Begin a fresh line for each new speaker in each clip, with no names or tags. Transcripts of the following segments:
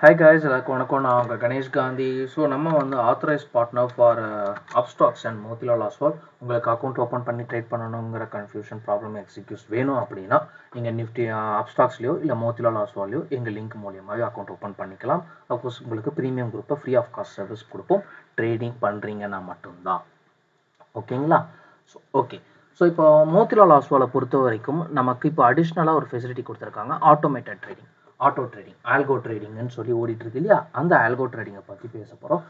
hi guys எல்லாருக்கும் வணக்கம் நான் உங்கள் கணேஷ் காந்தி ஸோ நம்ம வந்து authorised partner for Upstox and Motilal Oswal உங்களுக்கு அக்கௌண்ட் ஓப்பன் பண்ணி ட்ரேட் பண்ணணுங்கிற கன்ஃபியூஷன் ப்ராப்ளம் எக்ஸிக்யூஸ் வேணும் அப்படின்னா நீங்கள் நிஃப்டி அப்ஸ்டாக்ஸ்லையோ இல்லை மோதிலால் ஆஸ்வாலையோ எங்கள் லிங்க் மூலியமாகவே அக்கௌண்ட் ஓப்பன் பண்ணிக்கலாம் அஃப்கோர்ஸ் உங்களுக்கு ப்ரீமியம் குரூப்பை ஃப்ரீ ஆஃப் காஸ்ட் சர்வீஸ் கொடுப்போம் ட்ரேடிங் பண்ணுறீங்கன்னா மட்டும்தான் ஓகேங்களா ஸோ ஓகே ஸோ இப்போ மோதிலால் ஆஸ்வாலை பொறுத்த வரைக்கும் நமக்கு இப்போ அடிஷ்னலாக ஒரு ஃபெசிலிட்டி கொடுத்துருக்காங்க automated trading auto trading algo ட்ரேடிங்னு சொல்லி ஓடிட்டு இருக்கு இல்லையா அந்த ஆல்கோ ட்ரேடிங்கை பற்றி பேச போகிறோம்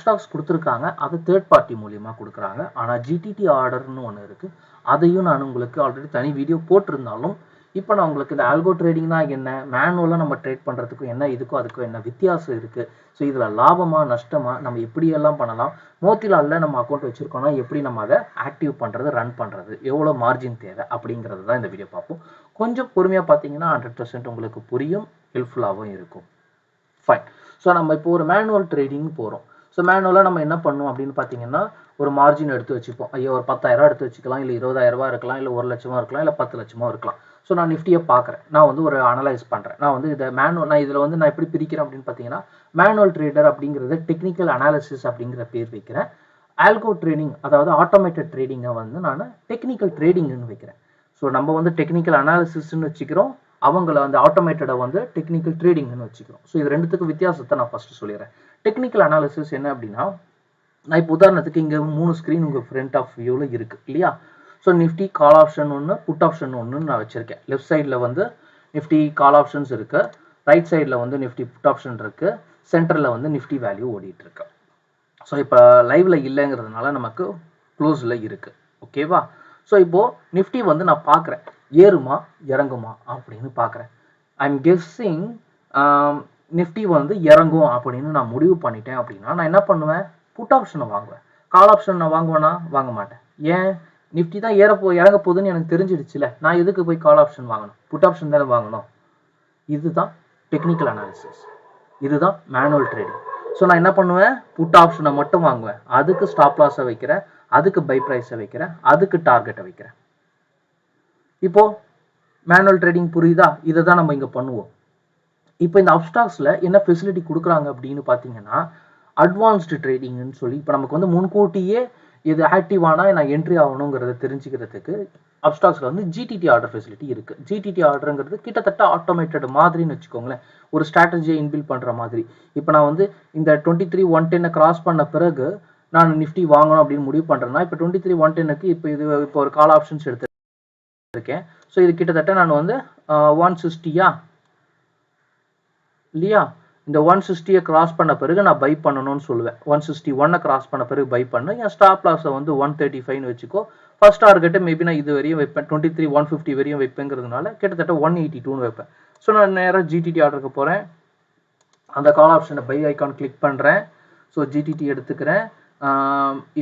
ஸ்டாக்ஸ் கொடுத்துருக்காங்க அதை தேர்ட் பார்ட்டி மூலியமாக கொடுக்குறாங்க ஆனால் ஜிடிடி ஆர்டர்னு ஒன்று இருக்குது அதையும் நான் உங்களுக்கு ஆல்ரெடி தனி வீடியோ போட்டிருந்தாலும் இப்போ நான் உங்களுக்கு இந்த ஆல்கோ ட்ரேடிங்னா என்ன மேனுவலாக நம்ம ட்ரேட் பண்ணுறதுக்கும் என்ன இதுக்கும் அதுக்கும் என்ன வித்தியாசம் இருக்குது ஸோ இதில் லாபமாக நஷ்டமாக நம்ம எப்படியெல்லாம் பண்ணலாம் மோத்திலாலில் நம்ம அக்கௌண்ட் வச்சுருக்கோம்னா எப்படி நம்ம அதை ஆக்டிவ் பண்ணுறது ரன் பண்ணுறது எவ்வளோ மார்ஜின் தேவை அப்படிங்கிறது தான் இந்த வீடியோ பார்ப்போம் கொஞ்சம் பொறுமையாக பார்த்தீங்கன்னா ஹண்ட்ரட் பர்சன்ட் உங்களுக்கு புரியும் ஹெல்ப்ஃபுல்லாகவும் இருக்கும் ஃபைன் ஸோ நம்ம இப்போ ஒரு மேனுவல் ட்ரேடிங் போகிறோம் ஸோ மேனுவலாக நம்ம என்ன பண்ணுவோம் அப்படின்னு பார்த்தீங்கன்னா ஒரு மார்ஜின் எடுத்து வச்சுப்போம் ஐயோ ஒரு பத்தாயிரம் எடுத்து வச்சுக்கலாம் இல்லை இருபதாயிரரூபா இருக்கலாம் இல்லை ஒரு லட்சமாக இருக்கலாம் இல்லை பத்து லட்சமாக இருக்கலாம் ஸோ நான் நிஃப்டியை பார்க்குறேன் நான் வந்து ஒரு அனலைஸ் பண்ணுறேன் நான் வந்து இதை மேனுவல் நான் இதில் வந்து நான் எப்படி பிரிக்கிறேன் அப்படின்னு பார்த்தீங்கன்னா மேனுவல் ட்ரேடர் அப்படிங்கிறது டெக்னிக்கல் அனாலிசிஸ் அப்படிங்கிற பேர் வைக்கிறேன் ஆல்கோ ட்ரேடிங் அதாவது ஆட்டோமேட்டட் ட்ரேடிங்கை வந்து நான் டெக்னிக்கல் ட்ரேடிங்னு வைக்கிறேன் ஸோ நம்ம வந்து டெக்னிக்கல் அனாலிசிஸ்ன்னு வச்சுக்கிறோம் அவங்கள வந்து ஆட்டோமேட்டடை வந்து டெக்னிக்கல் ட்ரேடிங்னு வச்சுக்கிறோம் ஸோ இது ரெண்டுத்துக்கும் வித்தியாசத்தை நான் ஃபஸ்ட்டு சொல்லிடுறேன் டெக்னிக்கல் அனாலிசிஸ் என்ன அப்படின்னா நான் இப்போ உதாரணத்துக்கு இங்கே மூணு ஸ்க்ரீன் உங்கள் ஃப்ரண்ட் ஆஃப் வியூவில் இருக்குது இல்லையா ஸோ நிஃப்டி கால் ஆப்ஷன் ஒன்று புட் ஆப்ஷன் ஒன்றுன்னு நான் வச்சுருக்கேன் லெஃப்ட் சைடில் வந்து நிஃப்டி கால் ஆப்ஷன்ஸ் இருக்குது ரைட் சைடில் வந்து நிஃப்டி புட் ஆப்ஷன் இருக்குது சென்டரில் வந்து நிஃப்டி வேல்யூ ஓடிட்டுருக்கு ஸோ இப்போ லைவில் இல்லைங்கிறதுனால நமக்கு க்ளோஸில் இருக்குது ஓகேவா ஸோ இப்போது நிஃப்டி வந்து நான் பார்க்குறேன் ஏறுமா இறங்குமா அப்படின்னு பார்க்குறேன் ஐ எம் கெஸ்ஸிங் நிஃப்டி வந்து இறங்கும் அப்படின்னு நான் முடிவு பண்ணிட்டேன் அப்படின்னா நான் என்ன பண்ணுவேன் புட் ஆப்ஷனை வாங்குவேன் கால் ஆப்ஷன் நான் வாங்குவேன்னா வாங்க மாட்டேன் ஏன் நிஃப்டி தான் ஏறப்போ இறங்க போகுதுன்னு எனக்கு தெரிஞ்சிடுச்சுல நான் எதுக்கு போய் கால் ஆப்ஷன் வாங்கணும் புட் ஆப்ஷன் தானே வாங்கணும் இதுதான் டெக்னிக்கல் அனாலிசிஸ் இதுதான் மேனுவல் ட்ரேடிங் ஸோ நான் என்ன பண்ணுவேன் புட் ஆப்ஷனை மட்டும் வாங்குவேன் அதுக்கு ஸ்டாப் லாஸை வைக்கிறேன் அதுக்கு பை ப்ரைஸை வைக்கிறேன் அதுக்கு டார்கெட்டை வைக்கிறேன் இப்போ மேனுவல் ட்ரேடிங் புரியுதா இதை தான் நம்ம இங்கே பண்ணுவோம் இப்போ இந்த அப்டாக்ஸில் என்ன ஃபெசிலிட்டி கொடுக்குறாங்க அப்படின்னு பார்த்தீங்கன்னா அட்வான்ஸ்டு ட்ரேடிங்னு சொல்லி இப்போ நமக்கு வந்து முன்கூட்டியே இது ஆக்டிவ் ஆனால் நான் என்ட்ரி ஆகணுங்கிறத தெரிஞ்சுக்கிறதுக்கு அப்டாக்ஸில் வந்து ஜிடிடி ஆர்டர் ஃபெசிலிட்டி இருக்குது ஜிடிடி ஆர்டருங்கிறது கிட்டத்தட்ட ஆட்டோமேட்டட் மாதிரின்னு வச்சுக்கோங்களேன் ஒரு ஸ்ட்ராட்டஜியை இன்பில் பண்ணுற மாதிரி இப்போ நான் வந்து இந்த டுவெண்ட்டி த்ரீ ஒன் டென்னை கிராஸ் பண்ண பிறகு நான் நிஃப்டி வாங்கணும் அப்படின்னு முடிவு பண்ணுறேன்னா இப்போ டுவெண்ட்டி த்ரீ ஒன் டென்னுக்கு இப்போ இது இப்போ ஒரு கால் ஆப்ஷன்ஸ் எடுத்து இருக்கேன் ஸோ இது கிட்டத்தட்ட நான் வந்து ஒன் சிக்ஸ்டியா இல்லையா இந்த ஒன் சிக்ஸ்டியை கிராஸ் பண்ண பிறகு நான் பை பண்ணணும்னு சொல்லுவேன் ஒன் சிக்ஸ்டி ஒன்னை கிராஸ் பண்ண பிறகு பை பண்ணு என் ஸ்டாப் லாஸை வந்து ஒன் தேர்ட்டி ஃபைவ்னு வச்சுக்கோ ஃபர்ஸ்ட் டார்கெட்டு மேபி நான் இது வரையும் வைப்பேன் டுவெண்ட்டி த்ரீ ஒன் ஃபிஃப்டி வரையும் வைப்பேங்கிறதுனால கிட்டத்தட்ட ஒன் எயிட்டி டூன்னு வைப்பேன் ஸோ நான் நேராக ஜிடிடி ஆர்டருக்கு போகிறேன் அந்த கால் ஆப்ஷனை பை ஐக்கான் கிளிக் பண்ணுறேன் ஸோ ஜிடிடி எடுத்துக்கிறேன்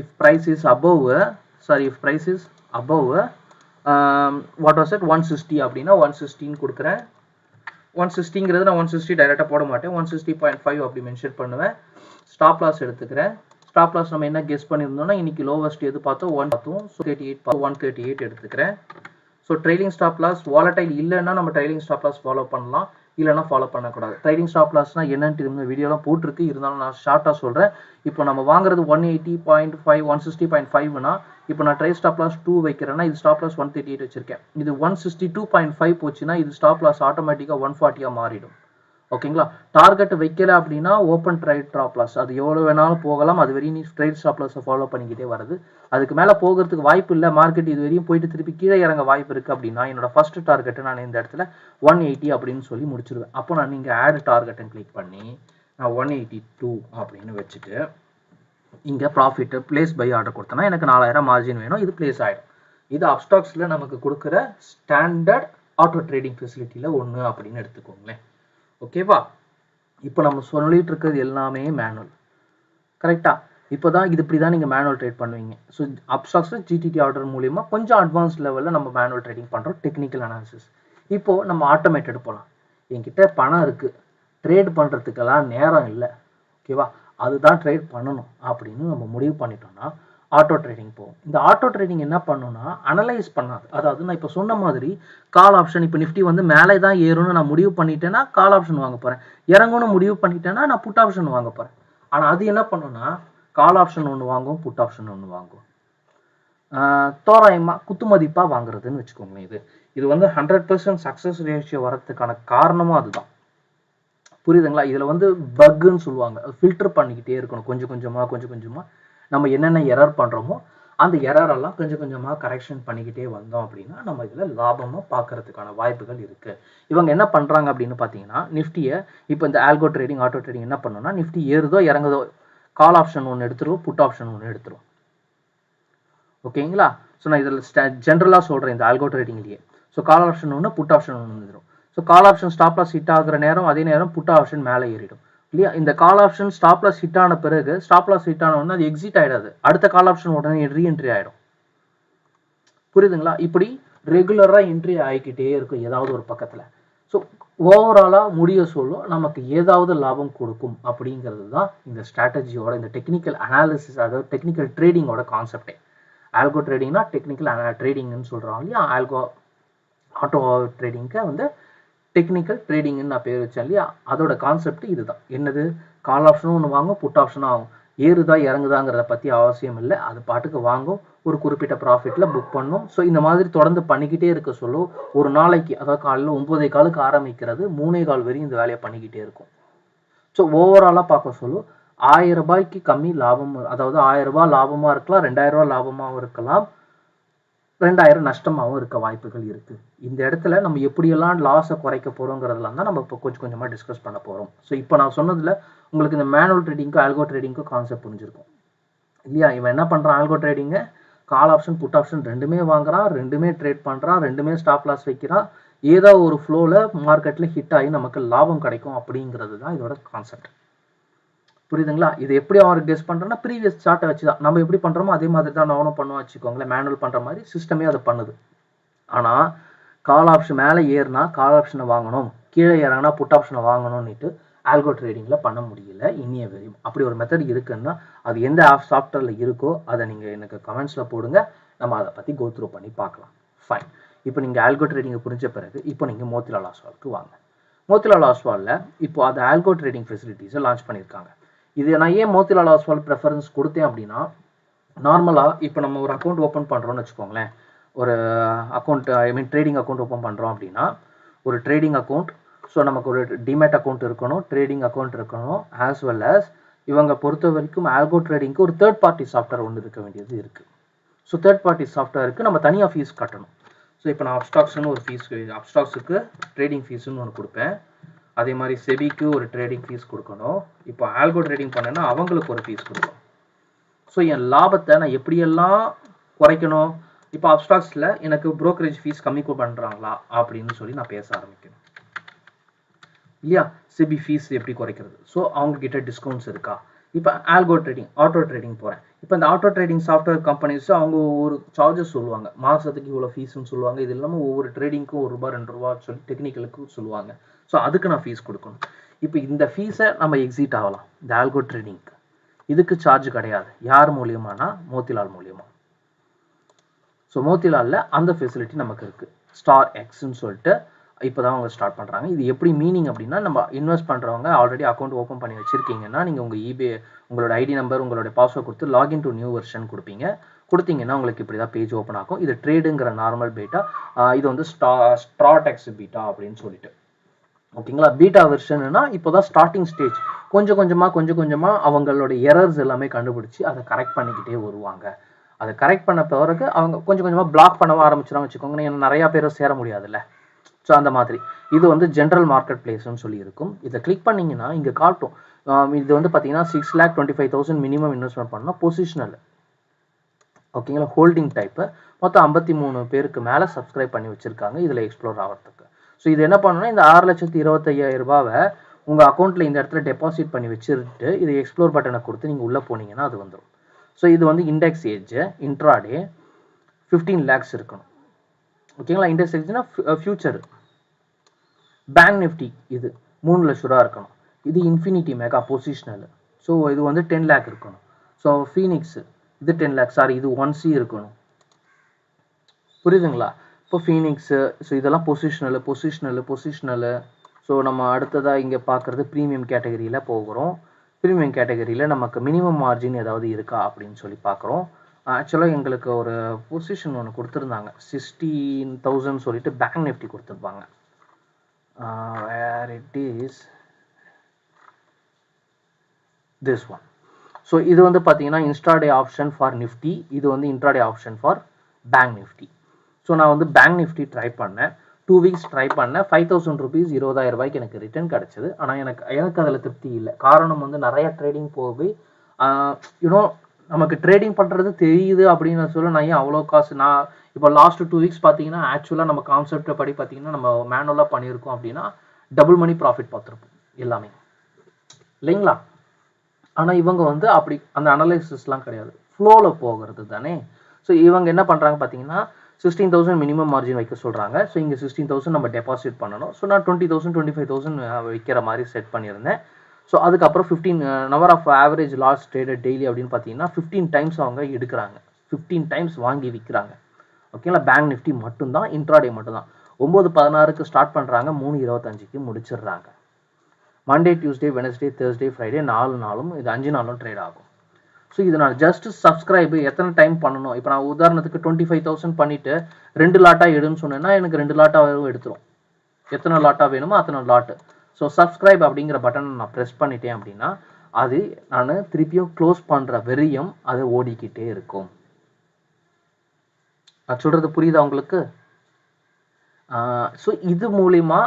if price is above sorry if price is above what was it one sixty அப்படின்னா ஒன் சிக்ஸ்டின்னு கொடுக்குறேன் ஒன் சிக்ஸ்டிங்கிறது நான் ஒன் சிக்ஸ்டி டைரெக்டாக போட மாட்டேன் ஒன் சிக்ஸ்டி பாயிண்ட் ஃபைவ் அப்படி மென்ஷன் பண்ணுவேன் ஸ்டாப் லாஸ் எடுத்துக்கிறேன் ஸ்டாப் லாஸ் நம்ம என்ன கெஸ் பண்ணியிருந்தோம்னா இன்னைக்கு லோவஸ்ட் எது பார்த்தோம் ஒன் பார்த்தோம் ஸோ தேர்ட்டி எயிட் பார்த்து ஒன் தேர்ட்டி எயிட் எடுத்துக்கிறேன் so trailing stop loss volatile இல்லைன்னா நம்ம ட்ரைலிங் ஸ்டாப் லாஸ் ஃபாலோ பண்ணலாம் இல்லைன்னா ஃபாலோ பண்ணக்கூடாது ட்ரைடிங் ஸ்டாப் லாஸ்னா என்னன்னு இந்த வீடியோலாம் போட்டிருக்கு இருந்தாலும் நான் ஷார்ட்டாக சொல்கிறேன் இப்போ நம்ம வாங்குறது one eighty point five one sixty point ஃபைவ்னா இப்போ நான் ட்ரை ஸ்டாப் லாஸ் டூ வைக்கிறேன்னா இது stop loss one thirty eight வச்சிருக்கேன் இது one sixty two point five போச்சுன்னா இது ஸ்டாப் லாஸ் ஆட்டோமேட்டிக்காக ஒன் ஃபார்ட்டியாக மாறிடும் ஓகேங்களா டார்கெட் வைக்கல அப்படின்னா ஓப்பன் ட்ரைட் ஸ்டாப் லாஸ் அது எவ்வளோ வேணாலும் போகலாம் அது வரையும் நீ ஸ்ட்ரைட் ஸ்டாப் ஃபாலோ பண்ணிக்கிட்டே வருது அதுக்கு மேலே போகிறதுக்கு வாய்ப்பு இல்லை மார்க்கெட் இது வரையும் போயிட்டு திருப்பி கீழே இறங்க வாய்ப்பு இருக்குது அப்படின்னா என்னோட ஃபர்ஸ்ட் டார்கெட்டை நான் இந்த இடத்துல ஒன் எயிட்டி அப்படின்னு சொல்லி முடிச்சிருவேன் அப்போ நான் நீங்கள் ஆட் டார்கெட்டை கிளிக் பண்ணி நான் ஒன் எயிட்டி டூ அப்படின்னு வச்சுட்டு இங்கே ப்ராஃபிட்டு பிளேஸ் பை ஆர்டர் கொடுத்தனா எனக்கு நாலாயிரம் மார்ஜின் வேணும் இது பிளேஸ் ஆகிடும் இது அப்டாக்ஸில் நமக்கு கொடுக்குற ஸ்டாண்டர்ட் ஆட்டோ ட்ரேடிங் ஃபெசிலிட்டியில் ஒன்று அப்படின்னு எடுத்துக்கோங்களேன் ஓகேவா இப்போ நம்ம சொல்லிட்டு இருக்கிறது எல்லாமே மேனுவல் கரெக்டா இப்போ தான் இது இப்படி தான் நீங்கள் மேனுவல் ட்ரேட் பண்ணுவீங்க ஸோ அப்சாக்ஸ் ஜிடிடி ஆர்டர் மூலியமாக கொஞ்சம் அட்வான்ஸ் லெவலில் நம்ம மேனுவல் ட்ரேடிங் பண்ணுறோம் டெக்னிக்கல் அனாலிசிஸ் இப்போது நம்ம ஆட்டோமேட்டட் போகலாம் என்கிட்ட பணம் இருக்குது ட்ரேட் பண்ணுறதுக்கெல்லாம் நேரம் இல்லை ஓகேவா அதுதான் ட்ரேட் பண்ணணும் அப்படின்னு நம்ம முடிவு பண்ணிட்டோம்னா ஆட்டோ ட்ரேடிங் போகும் இந்த ஆட்டோ ட்ரேடிங் என்ன பண்ணுன்னா அனலைஸ் பண்ணாது அதாவது நான் இப்போ சொன்ன மாதிரி கால் ஆப்ஷன் இப்போ நிஃப்டி வந்து மேலே தான் ஏறும்னு நான் முடிவு பண்ணிட்டேன்னா கால் ஆப்ஷன் வாங்க போகிறேன் இறங்கணும்னு முடிவு பண்ணிட்டேன்னா நான் புட் ஆப்ஷன் வாங்க போகிறேன் ஆனால் அது என்ன பண்ணுன்னா கால் ஆப்ஷன் ஒன்று வாங்கும் புட் ஆப்ஷன் ஒன்று வாங்கும் தோராயமாக குத்துமதிப்பாக வாங்குறதுன்னு வச்சுக்கோங்களேன் இது இது வந்து ஹண்ட்ரட் பர்சன்ட் சக்ஸஸ் ரேஷியோ வரதுக்கான காரணமும் அதுதான் புரியுதுங்களா இதில் வந்து பக்குன்னு சொல்லுவாங்க ஃபில்டர் பண்ணிக்கிட்டே இருக்கணும் கொஞ்சம் கொஞ்சமாக கொஞ்சம் கொஞ்சமாக நம்ம என்னென்ன எரர் பண்ணுறோமோ அந்த எரரெல்லாம் கொஞ்சம் கொஞ்சமாக கரெக்ஷன் பண்ணிக்கிட்டே வந்தோம் அப்படின்னா நம்ம இதில் லாபமாக பார்க்கறதுக்கான வாய்ப்புகள் இருக்குது இவங்க என்ன பண்ணுறாங்க அப்படின்னு பார்த்தீங்கன்னா நிஃப்டியை இப்போ இந்த ஆல்கோ ட்ரேடிங் ஆட்டோ ட்ரேடிங் என்ன பண்ணோம்னா நிஃப்டி ஏறுதோ இறங்குதோ கால் ஆப்ஷன் ஒன்று எடுத்துருவோம் புட் ஆப்ஷன் ஒன்று எடுத்துரும் ஓகேங்களா ஸோ நான் இதில் ஜென்ரலாக சொல்கிறேன் இந்த ஆல்கோ ட்ரேடிங்லேயே ஸோ கால் ஆப்ஷன் ஒன்று புட் ஆப்ஷன் ஒன்று வந்துடும் so call option stop loss hit ஆகுற நேரம் அதே நேரம் புட் ஆப்ஷன் மேலே ஏறிடும் இல்லையா இந்த call option stop loss hit ஆன பிறகு ஸ்டாப் லாஸ் ஹிட் ஆன உடனே அது எக்ஸிட் ஆகிடாது அடுத்த கால் ஆப்ஷன் உடனே ரீஎன்ட்ரி ஆகிடும் புரியுதுங்களா இப்படி ரெகுலராக என்ட்ரி ஆகிக்கிட்டே இருக்கும் ஏதாவது ஒரு பக்கத்தில் ஸோ ஓவராலாக முடிய சொல்லும் நமக்கு ஏதாவது லாபம் கொடுக்கும் அப்படிங்கிறது தான் இந்த ஸ்ட்ராட்டஜியோட இந்த டெக்னிக்கல் அனாலிசிஸ் அதாவது டெக்னிக்கல் ட்ரேடிங்கோட கான்செப்டே ஆல்கோ ட்ரேடிங்னா டெக்னிக்கல் ட்ரேடிங்னு சொல்கிறாங்க இல்லையா ஆல்கோ ஆட்டோ ட்ரேடிங்க்கு வந்து டெக்னிக்கல் ட்ரேடிங்னு நான் பேர் வச்சேன் இல்லையா அதோட கான்செப்ட் இதுதான் என்னது கால் ஆப்ஷனும் ஒன்று வாங்கும் புட் ஆப்ஷனும் ஆகும் ஏறுதா இறங்குதாங்கிறத பற்றி அவசியம் இல்லை அது பாட்டுக்கு வாங்கும் ஒரு குறிப்பிட்ட ப்ராஃபிட்டில் புக் பண்ணும் ஸோ இந்த மாதிரி தொடர்ந்து பண்ணிக்கிட்டே இருக்க சொல்லும் ஒரு நாளைக்கு அதாவது காலையில் ஒம்பதே காலுக்கு ஆரம்பிக்கிறது மூணே கால் வரையும் இந்த வேலையை பண்ணிக்கிட்டே இருக்கும் ஸோ ஓவராலாக பார்க்க சொல்லும் ஆயிரம் ரூபாய்க்கு கம்மி லாபம் அதாவது ஆயிரம் ரூபாய் லாபமாக இருக்கலாம் ரெண்டாயிரம் ரூபாய் லாபமாகவும் இருக்கலாம் ரெண்டாயிரம் நஷ்டமாகவும் இருக்க வாய்ப்புகள் இருக்குது இந்த இடத்துல நம்ம எப்படியெல்லாம் லாஸை குறைக்க போகிறோங்கிறதுலாம் தான் நம்ம இப்போ கொஞ்சம் கொஞ்சமாக டிஸ்கஸ் பண்ண போகிறோம் ஸோ இப்போ நான் சொன்னதில் உங்களுக்கு இந்த மேனுவல் ட்ரேடிங்க்கும் ஆல்கோ ட்ரேடிங்க்கும் கான்செப்ட் புரிஞ்சிருக்கும் இல்லையா இவன் என்ன பண்ணுறான் ஆல்கோ ட்ரேடிங்கை கால் ஆப்ஷன் புட் ஆப்ஷன் ரெண்டுமே வாங்குறான் ரெண்டுமே ட்ரேட் பண்ணுறான் ரெண்டுமே ஸ்டாப் லாஸ் வைக்கிறான் ஏதோ ஒரு ஃப்ளோவில் மார்க்கெட்டில் ஹிட் ஆகி நமக்கு லாபம் கிடைக்கும் அப்படிங்கிறது தான் இதோட கான்செப்ட் புரியுதுங்களா இது எப்படி அவர் கெஸ் பண்ணுறோன்னா ப்ரீவியஸ் சார்ட்டை வச்சு தான் நம்ம எப்படி பண்ணுறோமோ அதே மாதிரி தான் நானும் பண்ணுவோம் வச்சுக்கோங்களேன் மேனுவல் பண்ணுற மாதிரி சிஸ்டமே அதை பண்ணுது ஆனால் கால் ஆப்ஷன் மேலே ஏறினா கால் ஆப்ஷனை வாங்கணும் கீழே ஏறாங்கன்னா புட் ஆப்ஷனை வாங்கணும்னுட்டு ஆல்கோ ட்ரேடிங்கில் பண்ண முடியல இனிய வெறியும் அப்படி ஒரு மெத்தட் இருக்குன்னா அது எந்த ஆப் சாஃப்ட்வேரில் இருக்கோ அதை நீங்கள் எனக்கு கமெண்ட்ஸில் போடுங்க நம்ம அதை பற்றி கோத்ரூ பண்ணி பார்க்கலாம் ஃபைன் இப்போ நீங்கள் ஆல்கோ ட்ரேடிங்கை புரிஞ்ச பிறகு இப்போ நீங்கள் மோத்திலால் ஆஸ்வாலுக்கு வாங்க மோத்திலால் ஆஸ்வாலில் இப்போ அது ஆல்கோ ட்ரேடிங் ஃபெசிலிட்டிஸை லான்ச் பண்ணியிருக்காங்க இது நான் ஏன் மோத்திலால் ஆஸ்வால் ப்ரெஃபரன்ஸ் கொடுத்தேன் அப்படின்னா நார்மலாக இப்போ நம்ம ஒரு அக்கௌண்ட் ஓப்பன் பண்ணுறோம்னு வச்சுக்கோங்களேன் ஒரு account I mean trading account open பண்ணுறோம் அப்படின்னா ஒரு ட்ரேடிங் அக்கௌண்ட் ஸோ நமக்கு ஒரு டிமேட் அக்கௌண்ட் இருக்கணும் ட்ரேடிங் அக்கௌண்ட் இருக்கணும் ஆஸ் வெல் ஆஸ் இவங்க பொறுத்த வரைக்கும் ஆல்கோ ட்ரேடிங்க்கு ஒரு தேர்ட் பார்ட்டி சாஃப்ட்வேர் ஒன்று இருக்க வேண்டியது இருக்குது ஸோ தேர்ட் பார்ட்டி சாஃப்ட்வேருக்கு நம்ம தனியாக ஃபீஸ் கட்டணும் ஸோ இப்போ நான் அப்டாக்ஸ்னு ஒரு ஃபீஸ் அப்ஸ்டாக்ஸுக்கு ட்ரேடிங் ஃபீஸுன்னு ஒன்று கொடுப்பேன் அதே மாதிரி செபிக்கு ஒரு ட்ரேடிங் ஃபீஸ் கொடுக்கணும் இப்போ ஆல்கோ ட்ரேடிங் பண்ணேன்னா அவங்களுக்கு ஒரு ஃபீஸ் கொடுக்கணும் ஸோ என் லாபத்தை நான் எப்படியெல்லாம் குறைக்கணும் இப்போ அப்டாக்ஸில் எனக்கு ப்ரோக்கரேஜ் ஃபீஸ் கம்மி பண்ணுறாங்களா அப்படின்னு சொல்லி நான் பேச ஆரம்பிக்கணும் இல்லையா செபி ஃபீஸ் எப்படி குறைக்கிறது ஸோ அவங்கக்கிட்ட டிஸ்கவுண்ட்ஸ் இருக்கா இப்போ ஆல்கோ ட்ரேடிங் ஆட்டோ ட்ரேடிங் போகிறேன் இப்போ இந்த ஆட்டோ ட்ரேடிங் சாஃப்ட்வேர் கம்பெனிஸ் அவங்க ஒரு சார்ஜஸ் சொல்லுவாங்க மாதத்துக்கு இவ்வளோ ஃபீஸுன்னு சொல்லுவாங்க இது இல்லாமல் ஒவ்வொரு ட்ரேடிங்க்கும் ஒரு ரூபா ரெண்டு ரூபா சொல்லி டெக்னிக்கலுக்கு சொல்லுவாங்க ஸோ அதுக்கு நான் ஃபீஸ் கொடுக்கணும் இப்போ இந்த ஃபீஸை நம்ம எக்ஸிட் ஆகலாம் இந்த ஆல்கோ ட்ரெயினிங்க்கு இதுக்கு சார்ஜ் கிடையாது யார் மூலியமானா மோத்திலால் மூலியமா ஸோ மோத்திலாலில் அந்த ஃபெசிலிட்டி நமக்கு இருக்குது ஸ்டார் எக்ஸ்ன்னு சொல்லிட்டு இப்போ தான் அவங்க ஸ்டார்ட் பண்ணுறாங்க இது எப்படி மீனிங் அப்படின்னா நம்ம இன்வெஸ்ட் பண்ணுறவங்க ஆல்ரெடி அக்கௌண்ட் ஓப்பன் பண்ணி வச்சுருக்கீங்கன்னா நீங்கள் உங்கள் இபே e உங்களோட ஐடி நம்பர் உங்களோட பாஸ்வேர்ட் கொடுத்து லாகின் டு நியூ வெர்ஷன் கொடுப்பீங்க கொடுத்தீங்கன்னா உங்களுக்கு இப்படி தான் பேஜ் ஓப்பன் ஆகும் இது ட்ரேடுங்கிற நார்மல் பீட்டா இது வந்து ஸ்டா ஸ்ட்ராடெக்ஸ் பீட்டா அப்படின்னு சொல்லிட்டு ஓகேங்களா பீட்டா இப்போ இப்போதான் ஸ்டார்டிங் ஸ்டேஜ் கொஞ்சம் கொஞ்சமாக கொஞ்சம் கொஞ்சமாக அவங்களோட எரர்ஸ் எல்லாமே கண்டுபிடிச்சி அதை கரெக்ட் பண்ணிக்கிட்டே வருவாங்க அதை கரெக்ட் பண்ண பிறகு அவங்க கொஞ்சம் கொஞ்சமாக பிளாக் பண்ணவும் ஆரம்பிச்சிடும் வச்சுக்கோங்க ஏன்னா நிறையா பேரும் சேர முடியாதுல்ல ஸோ அந்த மாதிரி இது வந்து ஜென்ரல் மார்க்கெட் பிளேஸ்னு சொல்லி இருக்கும் இதை கிளிக் பண்ணிங்கன்னா இங்கே காட்டும் இது வந்து பார்த்தீங்கன்னா six lakh twenty five thousand minimum investment பண்ணால் பொசிஷனல் ஓகேங்களா ஹோல்டிங் டைப்பு மொத்தம் ஐம்பத்தி மூணு பேருக்கு மேலே சப்ஸ்கிரைப் பண்ணி வச்சுருக்காங்க இதில் எக்ஸ்ப்ளோர் ஆகிறதுக்கு ஸோ இது என்ன பண்ணணும்னா இந்த ஆறு லட்சத்தி இருபத்தையாயிரம் ரூபாவை உங்கள் அக்கௌண்ட்டில் இந்த இடத்துல டெபாசிட் பண்ணி வச்சுருட்டு இது எக்ஸ்ப்ளோர் பட்டனை கொடுத்து நீங்கள் உள்ளே போனீங்கன்னா அது வந்துடும் ஸோ இது வந்து index edge intraday fifteen lakhs இருக்கணும் ஓகேங்களா இண்டெக்ஸ் ஏஜ்னா ஃபியூச்சர் பேங்க் நிஃப்டி இது மூணு லட்ச ரூபா இருக்கணும் இது இன்ஃபினிட்டி மேகா பொசிஷனல் ஸோ இது வந்து டென் லேக் இருக்கணும் ஸோ ஃபீனிக்ஸு இது டென் லேக் சாரி இது ஒன் சி இருக்கணும் புரியுதுங்களா இப்போ ஃபீனிக்ஸு ஸோ இதெல்லாம் பொசிஷ்னல் பொசிஷ்னல் பொசிஷ்னலு ஸோ நம்ம அடுத்ததாக இங்கே பார்க்குறது ப்ரீமியம் கேட்டகரியில் போகிறோம் ப்ரீமியம் கேட்டகரியில் நமக்கு மினிமம் மார்ஜின் ஏதாவது இருக்கா அப்படின்னு சொல்லி பார்க்குறோம் ஆக்சுவலாக எங்களுக்கு ஒரு பொசிஷன் ஒன்று கொடுத்துருந்தாங்க சிக்ஸ்டீன் தௌசண்ட் சொல்லிட்டு பேங்க் நிஃப்டி கொடுத்துருப்பாங்க where it is this one so இது வந்து பார்த்தீங்கன்னா இன்ஸ்டாடே ஆப்ஷன் ஃபார் நிஃப்டி இது வந்து intraday option for bank Nifty so நான் வந்து பேங்க் நிஃப்டி ட்ரை பண்ணேன் டூ வீக்ஸ் ட்ரை பண்ணேன் ஃபைவ் தௌசண்ட் ருபீஸ் இருபதாயிரம் ரூபாய்க்கு எனக்கு ரிட்டர்ன் கிடச்சிது ஆனால் எனக்கு எனக்கு அதில் திருப்தி இல்லை காரணம் வந்து நிறைய ட்ரேடிங் போய் யூனோ நமக்கு ட்ரேடிங் பண்ணுறது தெரியுது அப்படின்னு சொல்ல நான் ஏன் அவ்வளோ காசு நான் இப்போ லாஸ்ட் டூ வீக்ஸ் பார்த்தீங்கன்னா ஆக்சுவலாக நம்ம கான்செப்டை படி பார்த்தீங்கன்னா நம்ம மேனுவலாக பண்ணியிருக்கோம் அப்படின்னா டபுள் மணி ப்ராஃபிட் பார்த்துருப்போம் எல்லாமே இல்லைங்களா ஆனால் இவங்க வந்து அப்படி அந்த அனலைசிஸ்லாம் கிடையாது ஃப்ளோவில் போகிறது தானே ஸோ இவங்க என்ன பண்ணுறாங்க பார்த்தீங்கன்னா சிக்ஸ்டீன் தௌசண்ட் மினிமம் மார்ஜின் வைக்க சொல்கிறாங்க ஸோ இங்கே சிக்ஸ்டீன் தௌசண்ட் நம்ம டெபாசிட் பண்ணணும் ஸோ நான் twenty thousand twenty five thousand வைக்கிற மாதிரி செட் பண்ணியிருந்தேன் ஸோ அதுக்கப்புறம் fifteen number of average loss traded daily அப்படின்னு பார்த்தீங்கன்னா ஃபிஃப்டீன் டைம்ஸ் அவங்க எடுக்கிறாங்க ஃபிஃப்டீன் டைம்ஸ் வாங்கி விற்கிறாங்க ஓகேங்களா பேங்க் நிஃப்டி மட்டும்தான் இன்ட்ராடே மட்டும்தான் ஒம்பது பதினாறுக்கு ஸ்டார்ட் பண்ணுறாங்க மூணு இருபத்தஞ்சிக்கு முடிச்சிடுறாங்க Monday Tuesday Wednesday Thursday Friday நாலு நாளும் இது அஞ்சு நாளும் ட்ரேட் ஆகும் ஸோ இது நான் ஜஸ்ட் சப்ஸ்கிரைப் எத்தனை டைம் பண்ணணும் இப்போ நான் உதாரணத்துக்கு டுவெண்ட்டி ஃபைவ் தௌசண்ட் பண்ணிவிட்டு ரெண்டு லாட்டாக எடுன்னு சொன்னேன்னா எனக்கு ரெண்டு லாட்டாகவும் எடுத்துரும் எத்தனை லாட்டாக வேணுமோ அத்தனை லாட்டு ஸோ சப்ஸ்கிரைப் அப்படிங்கிற பட்டனை நான் ப்ரெஸ் பண்ணிட்டேன் அப்படின்னா அது நான் திருப்பியும் க்ளோஸ் பண்ணுற வெறியும் அது ஓடிக்கிட்டே இருக்கும் நான் சொல்கிறது புரியுதா உங்களுக்கு ஸோ இது மூலிமா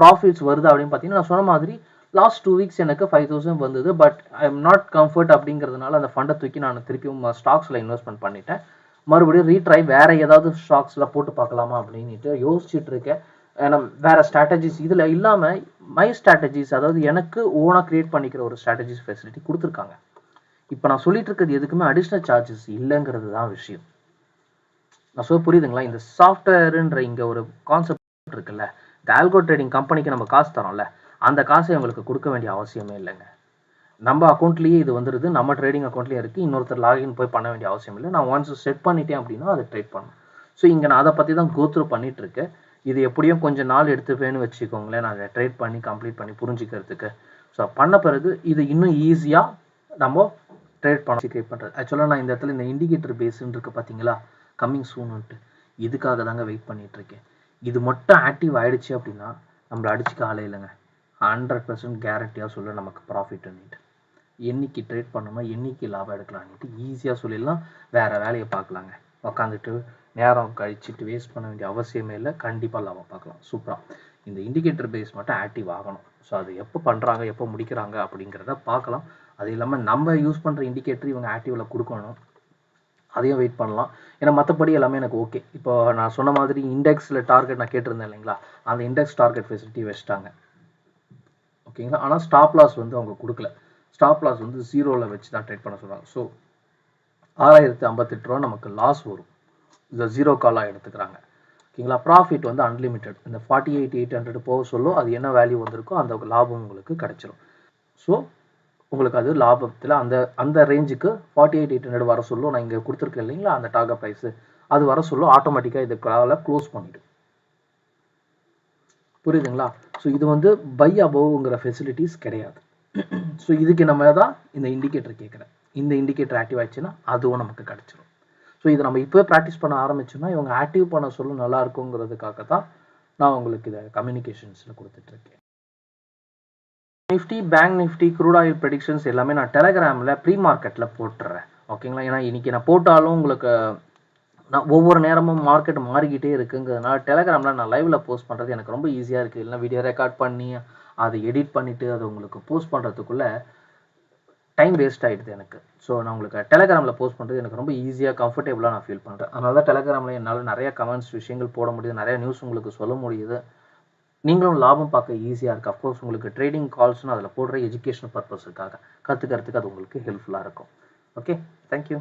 ப்ராஃபிட்ஸ் வருது அப்படின்னு பார்த்தீங்கன்னா நான் சொன்ன மாதிரி லாஸ்ட் டூ வீக்ஸ் எனக்கு ஃபைவ் தௌசண்ட் வந்தது but I am not comfort அப்படிங்கிறதுனால அந்த ஃபண்டை தூக்கி நான் திருப்பியும் ஸ்டாக்ஸில் இன்வெஸ்ட்மெண்ட் பண்ணிட்டேன் மறுபடியும் ரீட்ரை வேற ஏதாவது ஸ்டாக்ஸில் போட்டு பார்க்கலாமா அப்படின்ட்டு யோசிச்சுட்டு இருக்கேன் வேறு ஸ்ட்ராட்டஜிஸ் இதில் இல்லாமல் மை ஸ்ட்ராட்டஜிஸ் அதாவது எனக்கு ஓனாக க்ரியேட் பண்ணிக்கிற ஒரு ஸ்ட்ராட்டஜிஸ் ஃபெசிலிட்டி கொடுத்துருக்காங்க இப்போ நான் சொல்லிட்டு இருக்கிறது எதுக்குமே அடிஷ்னல் சார்ஜஸ் இல்லைங்கிறது தான் விஷயம் நான் சொல்ல புரியுதுங்களா இந்த சாஃப்ட்வேருன்ற இங்கே ஒரு கான்செப்ட் இருக்குல்ல இந்த ஆல்கோ ட்ரேடிங் கம்பெனிக்கு நம்ம காசு தரோம்ல அந்த காசை அவங்களுக்கு கொடுக்க வேண்டிய அவசியமே இல்லைங்க நம்ம அக்கௌண்ட்லேயே இது வந்துடுது நம்ம ட்ரேடிங் அக்கௌண்ட்லேயே இருக்குது இன்னொருத்தர் லாகின் போய் பண்ண வேண்டிய அவசியம் இல்லை நான் ஒன்ஸ் செட் பண்ணிட்டேன் அப்படின்னா அதை ட்ரேட் பண்ணும் ஸோ இங்கே நான் அதை பற்றி தான் கோத்ரூ இருக்கேன் இது எப்படியும் கொஞ்சம் நாள் எடுத்துப்பேன்னு வச்சுக்கோங்களேன் நாங்கள் ட்ரேட் பண்ணி கம்ப்ளீட் பண்ணி புரிஞ்சுக்கிறதுக்கு ஸோ பண்ண பிறகு இது இன்னும் ஈஸியாக நம்ம ட்ரேட் பண்ண ட்ரேட் பண்ணுறது ஆக்சுவலாக நான் இந்த இடத்துல இந்த இண்டிகேட்டர் பேஸுன்னு இருக்குது பார்த்தீங்களா கம்மிங் சூனுன்ட்டு இதுக்காக தாங்க வெயிட் பண்ணிகிட்ருக்கேன் இது மட்டும் ஆக்டிவ் ஆகிடுச்சு அப்படின்னா நம்மளை அடிச்சுக்க ஆளே இல்லைங்க ஹண்ட்ரட் பர்சன்ட் கேரண்டியாக சொல்ல நமக்கு ப்ராஃபிட்டுன்னுட்டு என்னைக்கு ட்ரேட் பண்ணணுமோ என்னைக்கு லாபம் எடுக்கலான்ட்டு ஈஸியாக சொல்லிடலாம் வேறு வேலையை பார்க்கலாங்க உக்காந்துட்டு நேரம் கழிச்சுட்டு வேஸ்ட் பண்ண வேண்டிய அவசியமே இல்லை கண்டிப்பாக லாபம் பார்க்கலாம் சூப்பராக இந்த இண்டிகேட்டர் பேஸ் மட்டும் ஆக்டிவ் ஆகணும் ஸோ அது எப்போ பண்ணுறாங்க எப்போ முடிக்கிறாங்க அப்படிங்கிறத பார்க்கலாம் அது இல்லாமல் நம்ம யூஸ் பண்ணுற இண்டிகேட்டர் இவங்க ஆக்டிவில் கொடுக்கணும் அதையும் வெயிட் பண்ணலாம் ஏன்னா மற்றபடி எல்லாமே எனக்கு ஓகே இப்போ நான் சொன்ன மாதிரி இண்டெக்ஸில் டார்கெட் நான் கேட்டிருந்தேன் இல்லைங்களா அந்த இண்டெக்ஸ் டார்கெட் ஃபெசிலிட்டி வச்சுட்டாங்க ஓகேங்களா ஆனால் ஸ்டாப் லாஸ் வந்து அவங்க கொடுக்கல ஸ்டாப் லாஸ் வந்து ஜீரோவில் வச்சு தான் ட்ரேட் பண்ண சொல்கிறாங்க ஸோ ஆறாயிரத்து ஐம்பத்தெட்டு ரூபா நமக்கு லாஸ் வரும் இந்த ஜீரோ காலாக எடுத்துக்கிறாங்க ஓகேங்களா ப்ராஃபிட் வந்து அன்லிமிட்டெட் இந்த ஃபார்ட்டி எயிட் எயிட் ஹண்ட்ரட் போக சொல்லும் அது என்ன வேல்யூ வந்திருக்கோ அந்த லாபம் உங்களுக்கு கிடைச்சிரும் ஸோ உங்களுக்கு அது லாபத்தில் அந்த அந்த ரேஞ்சுக்கு ஃபார்ட்டி எயிட் எயிட் ஹண்ட்ரட் வர சொல்லும் நான் இங்கே கொடுத்துருக்கேன் இல்லைங்களா அந்த டாக்கா ப்ரைஸு அது வர சொல்லும் ஆட்டோமேட்டிக்காக காலை க்ளோஸ் பண்ணிவிடும் புரியுதுங்களா ஸோ இது வந்து பை அபவ்ங்கிற ஃபெசிலிட்டிஸ் கிடையாது ஸோ இதுக்கு நம்ம தான் இந்த இண்டிகேட்டர் கேட்குறேன் இந்த இண்டிகேட்டர் ஆக்டிவ் ஆயிடுச்சுன்னா அதுவும் நமக்கு கிடச்சிரும் ஸோ இதை நம்ம இப்போ ப்ராக்டிஸ் பண்ண ஆரம்பிச்சோம்னா இவங்க ஆக்டிவ் பண்ண சொல்ல நல்லா இருக்குங்கிறதுக்காக தான் நான் உங்களுக்கு இதை கம்யூனிகேஷன்ஸில் கொடுத்துட்ருக்கேன் Nifty bank Nifty crude oil predictions எல்லாமே நான் டெலகிராமில் ப்ரீ மார்க்கெட்டில் போட்டுறேன் ஓகேங்களா ஏன்னா இன்றைக்கி நான் போட்டாலும் உங்களுக்கு நான் ஒவ்வொரு நேரமும் மார்க்கெட் மாறிக்கிட்டே இருக்குங்கிறதுனால டெலகிராமில் நான் லைவில் போஸ்ட் பண்ணுறது எனக்கு ரொம்ப ஈஸியாக இருக்குது இல்லைனா வீடியோ ரெக்கார்ட் பண்ணி அதை எடிட் பண்ணிவிட்டு அதை உங்களுக்கு போஸ்ட் பண்ணுறதுக்குள்ளே டைம் வேஸ்ட் ஆகிடுது எனக்கு ஸோ நான் உங்களுக்கு டெலகிராமில் போஸ்ட் பண்ணுறது எனக்கு ரொம்ப ஈஸியாக கம்ஃபர்டபுளாக நான் ஃபீல் பண்ணுறேன் அதனால தான் டெலகிராமில் என்னால் நிறைய கமெண்ட்ஸ் விஷயங்கள் போட முடியுது நிறைய நியூஸ் உங்களுக்கு சொல்ல முடியுது நீங்களும் லாபம் பார்க்க ஈஸியாக இருக்குது அஃப்கோர்ஸ் உங்களுக்கு ட்ரேடிங் கால்ஸ்னு அதில் போடுற எஜுகேஷன் பர்பஸுக்காக கற்றுக்கிறதுக்கு அது உங்களுக்கு ஹெல்ப்ஃபுல்லாக இருக்கும் ஓகே தேங்க்யூ